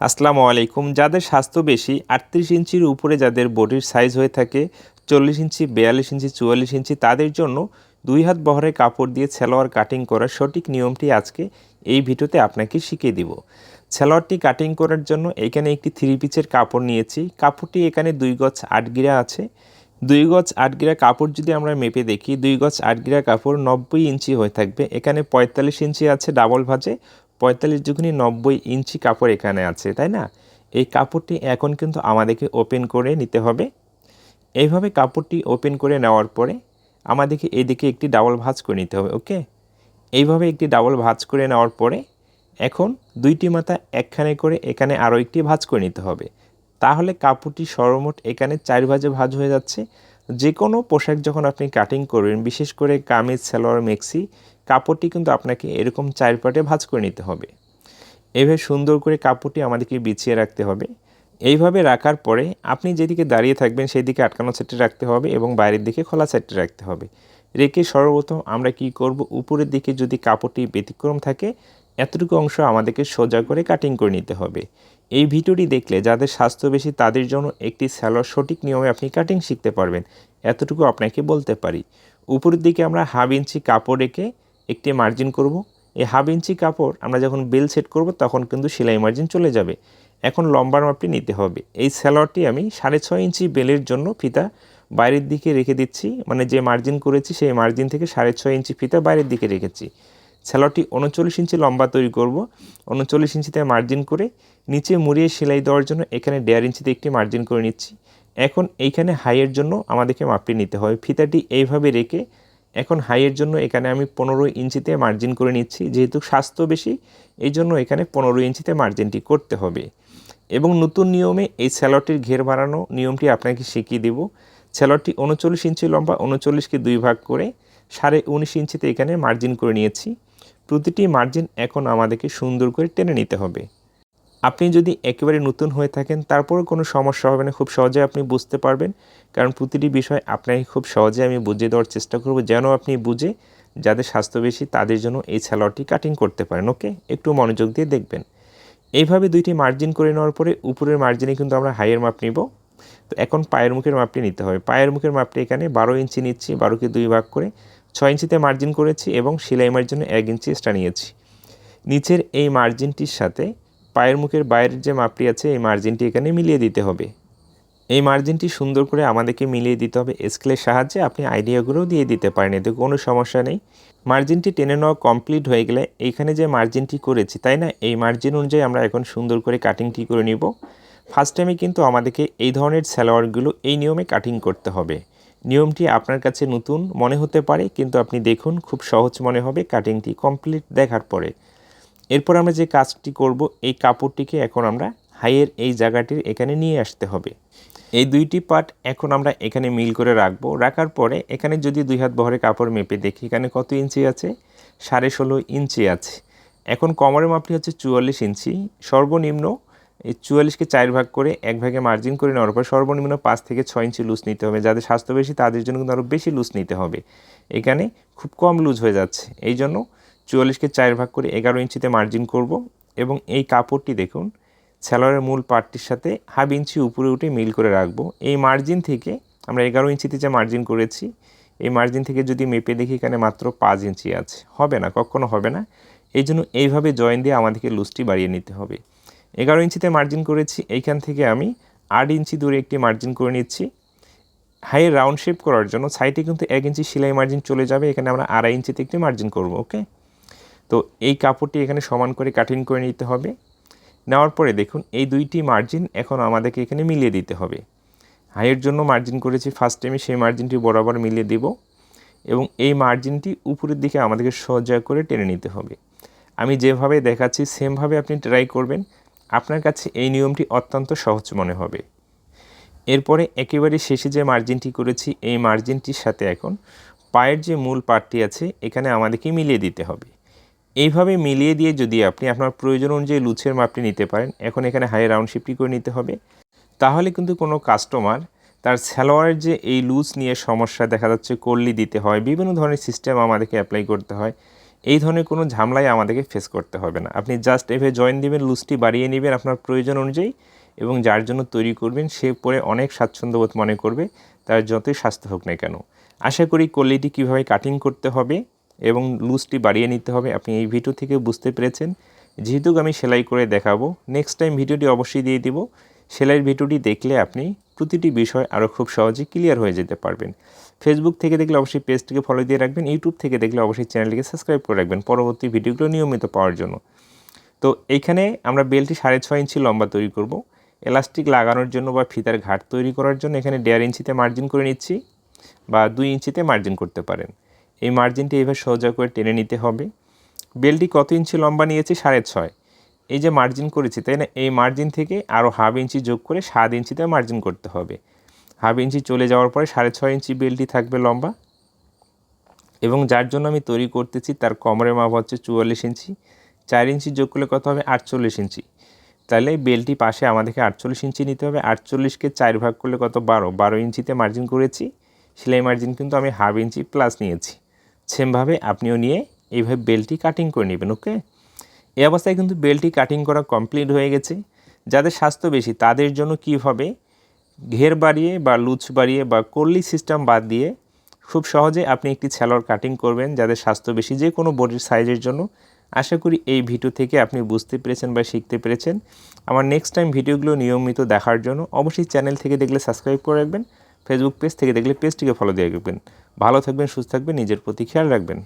আসসালামু আলাইকুম। যাদের স্বাস্থ্য বেশি, আটত্রিশ ইঞ্চির উপরে যাদের বডির সাইজ হয়ে থাকে, চল্লিশ ইঞ্চি, বিয়াল্লিশ ইঞ্চি, চুয়াল্লিশ ইঞ্চি, তাদের জন্য দুই হাত বহরে কাপড় দিয়ে সেলোয়ার কাটিং করার সঠিক নিয়মটি আজকে এই ভিডিওতে আপনাকে শিখিয়ে দিব। সেলোয়ারটি কাটিং করার জন্য এখানে একটি থ্রি পিচের কাপড় নিয়েছি। কাপড়টি এখানে দুই গজ আট গিরা আছে। দুই গজ আট গিরা কাপড় যদি আমরা মেপে দেখি, দুই গজ আট গিরা কাপড় নব্বই ইঞ্চি হয়ে থাকবে। এখানে পঁয়তাল্লিশ ইঞ্চি আছে ডাবল ভাজে পঁয়তাল্লিশ দুগুনি নব্বই ইঞ্চি কাপড় এখানে আছে, তাই না? এই কাপড়টি এখন কিন্তু আমাদেরকে ওপেন করে নিতে হবে। এইভাবে কাপড়টি ওপেন করে নেওয়ার পরে আমাদেরকে এদিকে একটি ডাবল ভাঁজ করে নিতে হবে ওকে এইভাবে একটি ডাবল ভাঁজ করে নেওয়ার পরে এখন দুইটি মাথা একখানে করে এখানে আরও একটি ভাঁজ করে নিতে হবে। তাহলে কাপড়টি সর্বমোট এখানে চার ভাজে ভাঁজ হয়ে যাচ্ছে। যে কোনো পোশাক যখন আপনি কাটিং করবেন, বিশেষ করে কামিজ, সালোয়ার, মেক্সি, কাপড়টি কিন্তু আপনাকে এরকম চার পাটে ভাঁজ করে নিতে হবে। এভাবে সুন্দর করে কাপড়টি আমাদেরকে বিছিয়ে রাখতে হবে। এইভাবে রাখার পরে আপনি যেদিকে দাঁড়িয়ে থাকবেন সেই দিকে আটকানো সাইডে রাখতে হবে এবং বাইরের দিকে খোলা সাইডে রাখতে হবে। রেখে সর্বপ্রথম আমরা কি করব? উপরের দিকে যদি কাপড়টি ব্যতিক্রম থাকে, এতটুকু অংশ আমাদেরকে সোজা করে কাটিং করে নিতে হবে। এই ভিডিওটি দেখলে যাদের স্বাস্থ্য বেশি তাদের জন্য একটি স্যালোয়ার সঠিক নিয়মে আপনি কাটিং শিখতে পারবেন। এতটুকু আপনাকে বলতে পারি। উপরের দিকে আমরা হাফ ইঞ্চি কাপড় রেখে একটি মার্জিন করব। এই হাফ ইঞ্চি কাপড় আমরা যখন বেল সেট করব তখন কিন্তু সেলাই মার্জিন চলে যাবে। এখন লম্বার মাপটি নিতে হবে। এই স্যালোয়ারটি আমি সাড়ে ছয় ইঞ্চি বেলের জন্য ফিতা বাইরের দিকে রেখে দিচ্ছি। মানে যে মার্জিন করেছি সেই মার্জিন থেকে সাড়ে ছয় ইঞ্চি ফিতা বাইরের দিকে রেখেছি। স্যালোয়ারটি উনচল্লিশ ইঞ্চি লম্বা তৈরি করব। উনচল্লিশ ইঞ্চিতে মার্জিন করে নিচে মুড়িয়ে সেলাই দেওয়ার জন্য এখানে দেড় ইঞ্চিতে একটি মার্জিন করে নিচ্ছি। এখন এইখানে হাইয়ের জন্য আমাদেরকে মাপটি নিতে হবে। ফিতাটি এইভাবে রেখে এখন হাইয়ের জন্য এখানে আমি পনেরো ইঞ্চিতে মার্জিন করে নিচ্ছি। যেহেতু স্বাস্থ্য বেশি, এই জন্য এখানে পনেরো ইঞ্চিতে মার্জিনটি করতে হবে। এবং নতুন নিয়মে এই স্যালোটির ঘের বাড়ানো নিয়মটি আপনাকে শিখিয়ে দেব। স্যালোটি উনচল্লিশ ইঞ্চি লম্বা উনচল্লিশকে দুই ভাগ করে সাড়ে উনিশ ইঞ্চিতে এখানে মার্জিন করে নিয়েছি। প্রতিটি মার্জিন এখন আমাদেরকে সুন্দর করে টেনে নিতে হবে। আপনি যদি একেবারে নতুন হয়ে থাকেন তারপরে কোনো সমস্যা হবে না, খুব সহজে আপনি বুঝতে পারবেন। কারণ প্রতিটি বিষয় আপনাকে খুব সহজে আমি বুঝিয়ে দেওয়ার চেষ্টা করব, যেন আপনি বুঝে যাদের স্বাস্থ্য বেশি, তাদের জন্য এই স্যালোয়ারটি কাটিং করতে পারেন, ওকে? একটু মনোযোগ দিয়ে দেখবেন। এইভাবে দুইটি মার্জিন করে নেওয়ার পরে উপরের মার্জিনে কিন্তু আমরা হাইয়ের মাপ নিব। তো এখন পায়ের মুখের মাপটি নিতে হবে। পায়ের মুখের মাপটি এখানে বারো ইঞ্চি নিচ্ছি, বারোকে দুই ভাগ করে ছয় ইঞ্চিতে মার্জিন করেছি এবং সেলাই মার্জিনে এক ইঞ্চি এক্সট্রা নিয়েছি। নিচের এই মার্জিনটির সাথে পায়ের মুখের বাইরের যে মাপটি আছে, এই মার্জিনটি এখানে মিলিয়ে দিতে হবে। এই মার্জিনটি সুন্দর করে আমাদেরকে মিলিয়ে দিতে হবে স্কেলের সাহায্যে। আপনি আইডিয়াগুলোও দিয়ে দিতে পারেন, এতে কোনো সমস্যা নেই। মার্জিনটি টেনে নেওয়া কমপ্লিট হয়ে গেলে এইখানে যে মার্জিনটি করেছি, তাই না? এই মার্জিন অনুযায়ী আমরা এখন সুন্দর করে কাটিংটি করে নিব। ফার্স্ট টাইমে কিন্তু আমাদেরকে এই ধরনের সালোয়ারগুলো এই নিয়মে কাটিং করতে হবে। নিয়মটি আপনার কাছে নতুন মনে হতে পারে, কিন্তু আপনি দেখুন খুব সহজ মনে হবে কাটিংটি কমপ্লিট দেখার পরে। এরপর আমরা যে কাজটি করব, এই কাপড়টিকে এখন আমরা হাইয়ের এই জায়গাটির এখানে নিয়ে আসতে হবে। এই দুইটি পার্ট এখন আমরা এখানে মিল করে রাখব। রাখার পরে এখানে যদি দুই হাত বহরে কাপড় মেপে দেখি, এখানে কত ইঞ্চি আছে? সাড়ে ষোলো ইঞ্চি আছে। এখন কমরের মাপটি হচ্ছে চুয়াল্লিশ ইঞ্চি। সর্বনিম্ন এই চুয়াল্লিশকে চার ভাগ করে এক ভাগে মার্জিন করে নেওয়ার পর সর্বনিম্ন পাঁচ থেকে ছয় ইঞ্চি লুজ নিতে হবে। যাদের স্বাস্থ্য বেশি, তাদের জন্য কিন্তু আরও বেশি লুজ নিতে হবে। এখানে খুব কম লুজ হয়ে যাচ্ছে। এই জন্য চুয়াল্লিশকে চার ভাগ করে এগারো ইঞ্চিতে মার্জিন করব এবং এই কাপড়টি দেখুন স্যালোয়ারের মূল পার্টটির সাথে হাফ ইঞ্চি উপরে উঠে মিল করে রাখব। এই মার্জিন থেকে আমরা এগারো ইঞ্চিতে যে মার্জিন করেছি, এই মার্জিন থেকে যদি মেপে দেখি, এখানে মাত্র পাঁচ ইঞ্চি আছে। হবে না, কখনো হবে না। এই জন্য এইভাবে জয়েন দিয়ে আমাদেরকে লুজটি বাড়িয়ে নিতে হবে। এগারো ইঞ্চিতে মার্জিন করেছি, এইখান থেকে আমি আট ইঞ্চি দূরে একটি মার্জিন করে নিচ্ছি। হাই রাউন্ড শেপ করার জন্য সাইডে কিন্তু এক ইঞ্চি সেলাই মার্জিন চলে যাবে, এখানে আমরা আড়াই ইঞ্চিতে একটি মার্জিন করব ওকে তো এই কাপড়টি এখানে সমান করে কাটিং করে নিতে হবে। নেওয়ার পরে দেখুন, এই দুইটি মার্জিন এখন আমাদেরকে এখানে মিলিয়ে দিতে হবে। হাইয়ের জন্য মার্জিন করেছি ফার্স্ট টাইমে সেই মার্জিনটি বরাবর মিলিয়ে দেব এবং এই মার্জিনটি উপরের দিকে আমাদেরকে সোজা করে টেনে নিতে হবে। আমি যেভাবে দেখাচ্ছি সেমভাবে আপনি ট্রাই করবেন। আপনার কাছে এই নিয়মটি অত্যন্ত সহজ মনে হবে। এরপরে একেবারে শেষে যে মার্জিনটি করেছি, এই মার্জিনটির সাথে এখন পায়ের যে মূল পার্টটি আছে, এখানে আমাদেরকে মিলিয়ে দিতে হবে। এইভাবে মিলিয়ে দিয়ে যদি আপনি আপনার প্রয়োজন অনুযায়ী লুচের মাপটি নিতে পারেন, এখন এখানে হাই রাউন্ড শিপটি করে নিতে হবে। তাহলে কিন্তু কোনো কাস্টমার তার স্যালোয়ারের যে এই লুজ নিয়ে সমস্যা দেখা যাচ্ছে, কল্লি দিতে হয়, বিভিন্ন ধরনের সিস্টেম আমাদেরকে অ্যাপ্লাই করতে হয়। এই ধরনের কোনো ঝামেলাই আমাদেরকে ফেস করতে হবে না। আপনি জাস্ট এভাবে জয়েন দিবেন লুজটি বাড়িয়ে নেবেন আপনার প্রয়োজন অনুযায়ী এবং যার জন্য তৈরি করবেন সে পরে অনেক স্বাচ্ছন্দ্যবোধ মনে করবে, তার যতই স্বাস্থ্য হোক না কেন। আশা করি কলিটি কীভাবে কাটিং করতে হবে এবং লুজটি বাড়িয়ে নিতে হবে, আপনি এই ভিডিও থেকে বুঝতে পেরেছেন। যেহেতু আমি সেলাই করে দেখাবো নেক্সট টাইম ভিডিওটি অবশ্যই দিয়ে দিব। সেলাইয়ের ভিডিওটি দেখলে আপনি প্রতিটি বিষয় আরও খুব সহজে ক্লিয়ার হয়ে যেতে পারবেন। ফেসবুক থেকে দেখলে অবশ্যই পেজটিকে ফলো দিয়ে রাখবেন ইউটিউব থেকে দেখলে অবশ্যই চ্যানেলটিকে সাবস্ক্রাইব করে রাখবেন পরবর্তী ভিডিওগুলো নিয়মিত পাওয়ার জন্য। তো এইখানে আমরা বেলটি সাড়ে ছয় ইঞ্চি লম্বা তৈরি করব। এলাস্টিক লাগানোর জন্য বা ফিতার ঘাট তৈরি করার জন্য এখানে দেড় ইঞ্চিতে মার্জিন করে নিচ্ছি বা দুই ইঞ্চিতে মার্জিন করতে পারেন। এই মার্জিনটি এইভাবে সোজা করে টেনে নিতে হবে। বেলটি কত ইঞ্চি লম্বা নিয়েছি? সাড়ে ছয়। এই যে মার্জিন করেছি, তাই না? এই মার্জিন থেকে আরও হাফ ইঞ্চি যোগ করে সাত ইঞ্চিতে মার্জিন করতে হবে। হাফ ইঞ্চি চলে যাওয়ার পরে সাড়ে ছয় ইঞ্চি বেলটি থাকবে লম্বা। এবং যার জন্য আমি তৈরি করতেছি তার কোমরের মাপ হচ্ছে চুয়াল্লিশ ইঞ্চি। চার ইঞ্চি যোগ করলে কত হবে? আটচল্লিশ ইঞ্চি। তাহলে বেলটি পাশে আমাদেরকে আটচল্লিশ ইঞ্চি নিতে হবে। আটচল্লিশকে চার ভাগ করলে কত? বারো। বারো ইঞ্চিতে মার্জিন করেছি। সেলাই মার্জিন কিন্তু আমি হাফ ইঞ্চি প্লাস নিয়েছি। সেমভাবে আপনিও নিয়ে এইভাবে বেলটি কাটিং করে নেবেন ওকে এই অবস্থায় কিন্তু বেলটি কাটিং করা কমপ্লিট হয়ে গেছে। যাদের স্বাস্থ্য বেশি, তাদের জন্য কীভাবে ঘের বাড়িয়ে বা লুচ বাড়িয়ে বা কল্লি সিস্টেম বাদ দিয়ে খুব সহজে আপনি একটি ছেলর কাটিং করবেন যাদের স্বাস্থ্য বেশি যে কোনো বডির সাইজের জন্য। আশা করি এই ভিডিও থেকে আপনি বুঝতে পেরেছেন বা শিখতে পেরেছেন। আমার নেক্সট টাইম ভিডিওগুলো নিয়মিত দেখার জন্য অবশ্যই চ্যানেল থেকে দেখলে সাবস্ক্রাইব করে রাখবেন। ফেসবুক পেজ থেকে দেখলে পেজটিকে ফলো দিয়ে রাখবেন। ভালো থাকবেন, সুস্থ থাকবেন, নিজের প্রতি খেয়াল রাখবেন।